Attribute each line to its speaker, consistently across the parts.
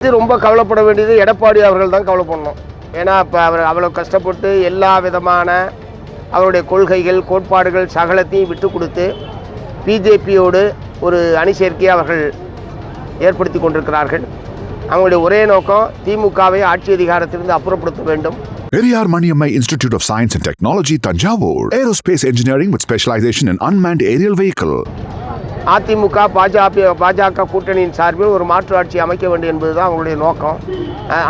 Speaker 1: இது ரொம்ப கவலைப்பட வேண்டியது எடப்பாடி அவர்கள் தான் கவலைப்படணும் ஏன்னா இப்போ அவர் அவ்வளோ கஷ்டப்பட்டு எல்லா விதமான அவருடைய கொள்கைகள் கோட்பாடுகள் சகலத்தையும் விட்டு கொடுத்து பிஜேபியோடு ஒரு அணி சேர்க்கையை அவர்கள் ஏற்படுத்தி கொண்டிருக்கிறார்கள் அவங்களுடைய ஒரே நோக்கம் திமுகவை ஆட்சி அதிகாரத்திலிருந்து அப்புறப்படுத்த வேண்டும்
Speaker 2: Periyar Maniammai Institute of Science and Technology, Tanjavur. Aerospace engineering with specialization in unmanned aerial vehicle.
Speaker 1: AIADMK BJP பாஜக கூட்டணியின் சார்பில் ஒரு மாற்று ஆட்சி அமைக்க வேண்டும் என்பது தான் அவங்களுடைய நோக்கம்.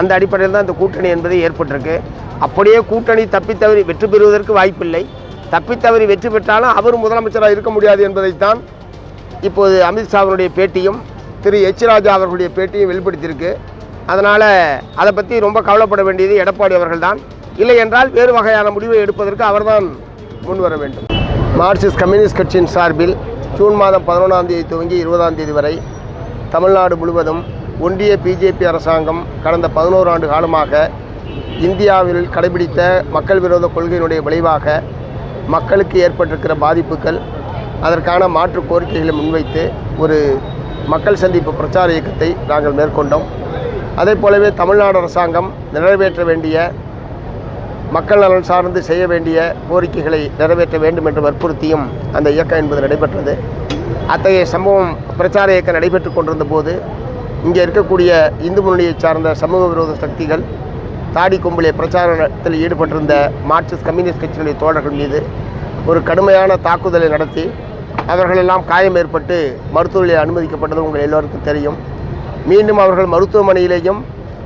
Speaker 1: அந்த அடிப்படையில் தான் இந்த கூட்டணி என்பது ஏற்பட்டிருக்கு. அப்படியே கூட்டணி தப்பித்தவறி வெற்றி பெறுவதற்கு வாய்ப்பில்லை. தப்பித்தவறி வெற்றி பெற்றாலும் அவர் முதலமைச்சராக இருக்க முடியாது என்பதைத்தான் இப்போது அமித்ஷா பேட்டியும் திரு எச் ராஜா அவர்களுடைய பேட்டியும் வெளிப்படுத்தியிருக்கு. அதனால் அதை பற்றி ரொம்ப கவலைப்பட வேண்டியது எடப்பாடி அவர்கள்தான். இல்லை என்றால் வேறு வகையான முடிவை எடுப்பதற்கு அவர்தான் முன் வர வேண்டும். மார்க்சிஸ்ட் கம்யூனிஸ்ட் கட்சியின் சார்பில் ஜூன் மாதம் பதினொன்றாம் தேதி துவங்கி இருபதாம் தேதி வரை தமிழ்நாடு முழுவதும் ஒன்றிய பிஜேபி அரசாங்கம் கடந்த பதினோரு ஆண்டு காலமாக இந்தியாவில் கடைபிடித்த மக்கள் விரோத கொள்கையினுடைய விளைவாக மக்களுக்கு ஏற்பட்டிருக்கிற பாதிப்புகள் அதற்கான மாற்று கோரிக்கைகளை முன்வைத்து ஒரு மக்கள் சந்திப்பு பிரச்சார இயக்கத்தை நாங்கள் மேற்கொண்டோம். அதே போலவே தமிழ்நாடு அரசாங்கம் நிறைவேற்ற வேண்டிய மக்கள் நலன் சார்ந்து செய்ய வேண்டிய கோரிக்கைகளை நிறைவேற்ற வேண்டும் என்று வற்புறுத்தியும் அந்த இயக்கம் என்பது நடைபெற்றது. அத்தகைய சம்பவம் பிரச்சார இயக்கம் நடைபெற்று கொண்டிருந்த போது இங்கே இருக்கக்கூடிய இந்து முன்னணியை சார்ந்த சமூக விரோத சக்திகள் தாடி கொம்பிலே பிரச்சாரத்தில் ஈடுபட்டிருந்த மார்க்சிஸ்ட் கம்யூனிஸ்ட் கட்சியினுடைய தோழர்கள் மீது ஒரு கடுமையான தாக்குதலை நடத்தி அவர்களெல்லாம் காயம் ஏற்பட்டு மருத்துவமனையில் அனுமதிக்கப்பட்டது உங்கள் எல்லோருக்கும் தெரியும். மீண்டும் அவர்கள் மருத்துவமனையிலேயும்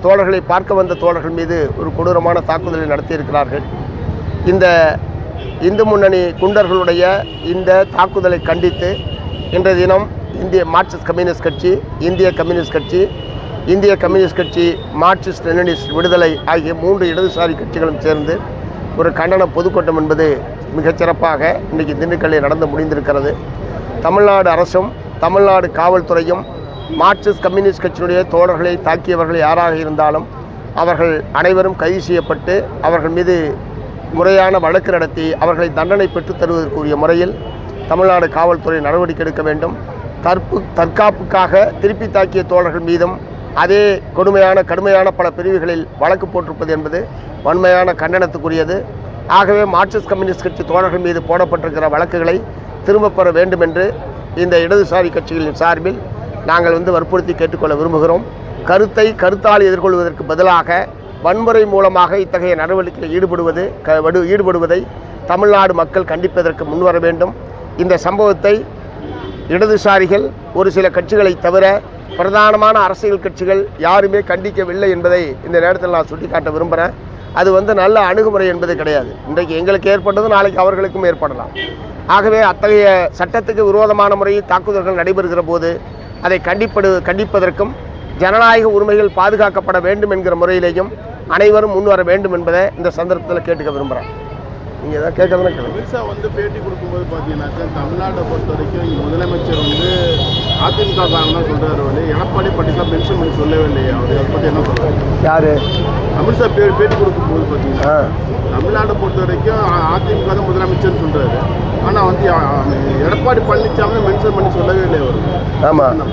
Speaker 1: தோழர்களை பார்க்க வந்த தோழர்கள் மீது ஒரு கொடூரமான தாக்குதலை நடத்தியிருக்கிறார்கள். இந்த இந்து முன்னணி குண்டர்களுடைய இந்த தாக்குதலை கண்டித்து இன்றைய தினம் இந்திய மார்க்சிஸ்ட் கம்யூனிஸ்ட் கட்சி இந்திய கம்யூனிஸ்ட் கட்சி இந்திய கம்யூனிஸ்ட் கட்சி மார்க்சிஸ்ட் லெனினிஸ்ட் விடுதலை ஆகிய மூன்று இடதுசாரி கட்சிகளும் சேர்ந்து ஒரு கண்டன பொதுக்கூட்டம் என்பது மிகச்சிறப்பாக இன்றைக்கு திண்டுக்கல்லில் நடந்து முடிந்திருக்கிறது. தமிழ்நாடு அரசும் தமிழ்நாடு காவல்துறையும் மார்க்சிஸ்ட் கம்யூனிஸ்ட் கட்சியினுடைய தோழர்களை தாக்கியவர்கள் யாராக இருந்தாலும் அவர்கள் அனைவரும் கைது செய்யப்பட்டு அவர்கள் மீது முறையான வழக்கு நடத்தி அவர்களை தண்டனை பெற்றுத் தருவதற்குரிய முறையில் தமிழ்நாடு காவல்துறை நடவடிக்கை எடுக்க வேண்டும். தற்பு தற்காப்புக்காக திருப்பி தாக்கிய தோழர்கள் மீதும் அதே கொடுமையான கடுமையான பல பிரிவுகளில் வழக்கு போட்டிருப்பது என்பது வன்மையான கண்டனத்துக்குரியது. ஆகவே மார்க்சிஸ்ட் கம்யூனிஸ்ட் கட்சி தோழர்கள் மீது போடப்பட்டிருக்கிற வழக்குகளை திரும்பப் பெற வேண்டும் என்று இந்த இடதுசாரி கட்சிகளின் சார்பில் நாங்கள் வந்து வற்புறுத்தி கேட்டுக்கொள்ள விரும்புகிறோம். கருத்தை கருத்தால் எதிர்கொள்வதற்கு பதிலாக வன்முறை மூலமாக இத்தகைய நடவடிக்கையில் ஈடுபடுவது க வடு ஈடுபடுவதை தமிழ்நாடு மக்கள் கண்டிப்பதற்கு முன்வர வேண்டும். இந்த சம்பவத்தை இடதுசாரிகள் ஒரு சில கட்சிகளை தவிர பிரதானமான அரசியல் கட்சிகள் யாருமே கண்டிக்கவில்லை என்பதை இந்த நேரத்தில் நான் சுட்டிக்காட்ட விரும்புகிறேன் அது வந்து நல்ல அணுகுமுறை என்பது கிடையாது. இன்றைக்கு எங்களுக்கு ஏற்பட்டது நாளைக்கு அவர்களுக்கும் ஏற்படலாம். ஆகவே அத்தகைய சட்டத்துக்கு விரோதமான முறையில் தாக்குதல்கள் நடைபெறுகிற போது அதை கண்டிப்படு கண்டிப்பதற்கும் ஜனநாயக உரிமைகள் பாதுகாக்கப்பட வேண்டும் என்கிற முறையிலேயும் அனைவரும் முன்வர வேண்டும் என்பதை இந்த சந்தர்ப்பத்தில் கேட்டுக்க விரும்புகிறேன் நீங்கள் எதாவது கேட்கறதுனா கேளுங்க.
Speaker 3: அமித்ஷா வந்து பேட்டி கொடுக்கும்போது பார்த்தீங்கன்னாக்கா தமிழ்நாட்டை பொறுத்த வரைக்கும் முதலமைச்சர் வந்து அதிமுக காரங்க தான் சொல்றாரு வந்து எடப்பாடி பட்டியலாம் மென்ஷன் பண்ணி சொல்லவே இல்லையா அவர். அதை பற்றி என்ன சொல்றாரு?
Speaker 1: யார்?
Speaker 3: அமித்ஷா பே பேட்டி கொடுக்கும்போது பார்த்தீங்கன்னா தமிழ்நாட்டை பொறுத்த வரைக்கும் அதிமுக தான் முதலமைச்சர்னு சொல்றாரு. ஆனால் வந்து எடப்பாடி பழனிசாமி மென்ஷன் பண்ணி சொல்லவே இல்லை அவர்.
Speaker 1: ஆமாம்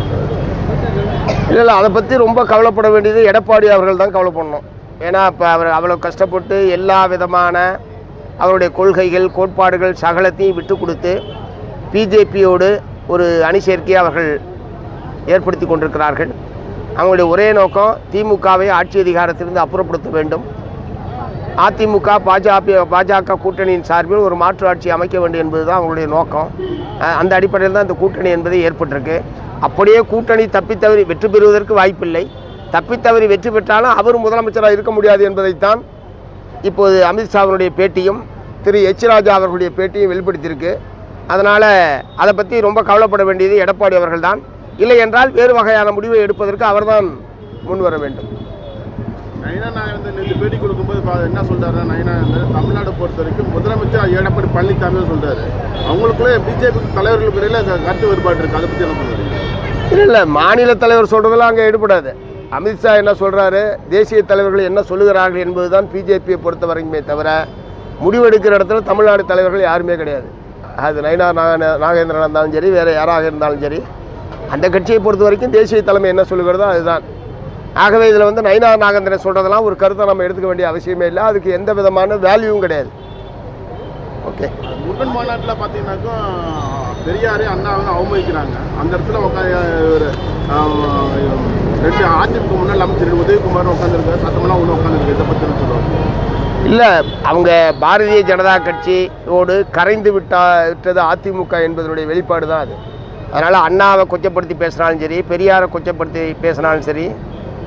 Speaker 1: இல்லை இல்லை அதை பற்றி ரொம்ப கவலைப்பட வேண்டியது எடப்பாடி அவர்கள் தான் கவலைப்படணும். ஏன்னா இப்போ அவர் அவ்வளோ கஷ்டப்பட்டு எல்லா விதமான அவருடைய கொள்கைகள் கோட்பாடுகள் சகலத்தையும் விட்டு கொடுத்து பிஜேபியோடு ஒரு அணி சேர்க்கையை அவர்கள் ஏற்படுத்தி கொண்டிருக்கிறார்கள். அவங்களுடைய ஒரே நோக்கம் திமுகவை ஆட்சி அதிகாரத்திலிருந்து அப்புறப்படுத்த வேண்டும். அதிமுக பாஜக பாஜக கூட்டணியின் சார்பில் ஒரு மாற்று ஆட்சி அமைக்க வேண்டும் என்பது தான் அவங்களுடைய நோக்கம். அந்த அடிப்படையில் தான் இந்த கூட்டணி என்பது ஏற்பட்டிருக்கு. அப்படியே கூட்டணி தப்பித்தவறி வெற்றி பெறுவதற்கு வாய்ப்பில்லை. தப்பித்தவறி வெற்றி பெற்றாலும் அவர் முதலமைச்சராக இருக்க முடியாது என்பதைத்தான் இப்போது அமித்ஷா அவருடைய பேட்டியும் திரு எச் ராஜா அவர்களுடைய பேட்டியும் வெளிப்படுத்தியிருக்கு. அதனால் அதை பற்றி ரொம்ப கவலைப்பட வேண்டியது எடப்பாடி அவர்கள்தான். இல்லை என்றால் வேறு வகையான முடிவை எடுப்பதற்கு அவர்தான் முன் வர வேண்டும்.
Speaker 3: நயினா நாகேந்திரன் நேற்று பேட்டி கொடுக்கும்போது என்ன சொல்றாருன்னா நயினா தமிழ்நாடு பொறுத்த வரைக்கும் முதலமைச்சர் எடப்பாடி பழனிசாமி தான் சொல்றாரு. அவங்களுக்குள்ளே பிஜேபி தலைவர்களுக்கு இடையில கருத்து வேறுபாடு இருக்கு. அதை பற்றி என்ன சொல்றீங்க?
Speaker 1: இல்லை இல்லை மாநில தலைவர் சொல்கிறதெல்லாம் அங்கே ஈடுபடாது. அமித்ஷா என்ன சொல்கிறாரு தேசிய தலைவர்கள் என்ன சொல்லுகிறார்கள் என்பது தான் பிஜேபியை பொறுத்த வரைக்குமே தவிர முடிவெடுக்கிற இடத்துல தமிழ்நாடு தலைவர்கள் யாருமே கிடையாது. அது நயனா நாக நாகேந்திரன் இருந்தாலும் சரி வேறு யாராக இருந்தாலும் சரி அந்த கட்சியை பொறுத்த வரைக்கும் தேசிய தலைமை என்ன சொல்லுகிறதோ அதுதான். ஆகவே இதில் வந்து நயனா நாகேந்திரன் சொல்கிறதெல்லாம் ஒரு கருத்தை நம்ம எடுத்துக்க வேண்டிய அவசியமே இல்லை. அதுக்கு எந்த விதமான வேல்யூவும் கிடையாது. ஓகே
Speaker 3: முருகன் மாநாட்டில் பார்த்தீங்கன்னாக்கா பெரியாரே அண்ணாவை அவமதிக்கிறாங்க. அந்த இடத்துல உட்காந்து ரெண்டு அதிமுக முன்னாள் அமைச்சர் உதயகுமார் உட்காந்துருக்காரு சத்தமெல்லாம் ஒன்று உட்காந்துருக்கு இதை பற்றி சொல்லுவாங்க
Speaker 1: இல்லை அவங்க பாரதிய ஜனதா கட்சியோடு கரைந்து விட்டா விட்டது அதிமுக என்பதனுடைய வெளிப்பாடு தான் அது. அதனால் அண்ணாவை கொச்சப்படுத்தி பேசினாலும் சரி பெரியாரை கொச்சப்படுத்தி பேசினாலும் சரி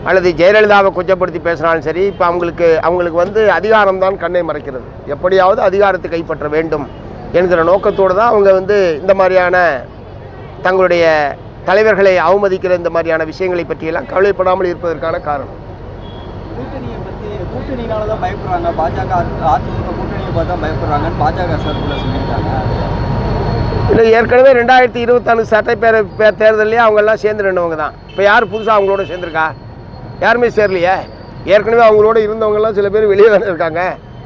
Speaker 1: அல்லது ஜெயலலிதாவை கொச்சப்படுத்தி பேசினாலும் சரி இப்போ அவங்களுக்கு அவங்களுக்கு வந்து அதிகாரம் தான் கண்ணை மறைக்கிறது. எப்படியாவது அதிகாரத்தை கைப்பற்ற வேண்டும் என்கிற நோக்கத்தோடு தான் அவங்க வந்து இந்த மாதிரியான தங்களுடைய தலைவர்களை அவமதிக்கிற இந்த மாதிரியான விஷயங்களை பற்றியெல்லாம் கவலைப்படாமல் இருப்பதற்கான காரணம்.
Speaker 4: கூட்டணியை பற்றி கூட்டணினால தான் பயப்படுறாங்க. பாஜக அதிமுக கூட்டணியை பார்த்து பயப்படுறாங்கன்னு பாஜக சார்பில் சொல்லியிருக்காங்க.
Speaker 1: இல்லை ஏற்கனவே ரெண்டாயிரத்தி இருபத்தாறு சட்டப்பேரவை தேர்தல்லையே அவங்கெல்லாம் சேர்ந்து நின்றவங்க தான். இப்போ யார் புதுசாக அவங்களோட சேர்ந்துருக்கா? யாருமே சேரலையே? ஏற்கனவே அவங்களோட இருந்தவங்கெல்லாம் சில பேர் வெளியே தானே இருக்காங்க.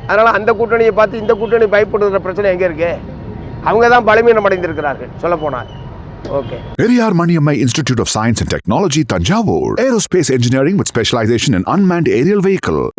Speaker 1: அதனால் அந்த கூட்டணியை பார்த்து இந்த கூட்டணி பயப்படுற பிரச்சனை எங்கே இருக்குது அவங்க தான் பலவீனம் அடைந்திருக்கிறார்கள் சொல்லப்போனால்
Speaker 2: Periyar Maniammai Institute of Science and Technology, Tanjavur. Aerospace engineering with specialization in unmanned aerial vehicle.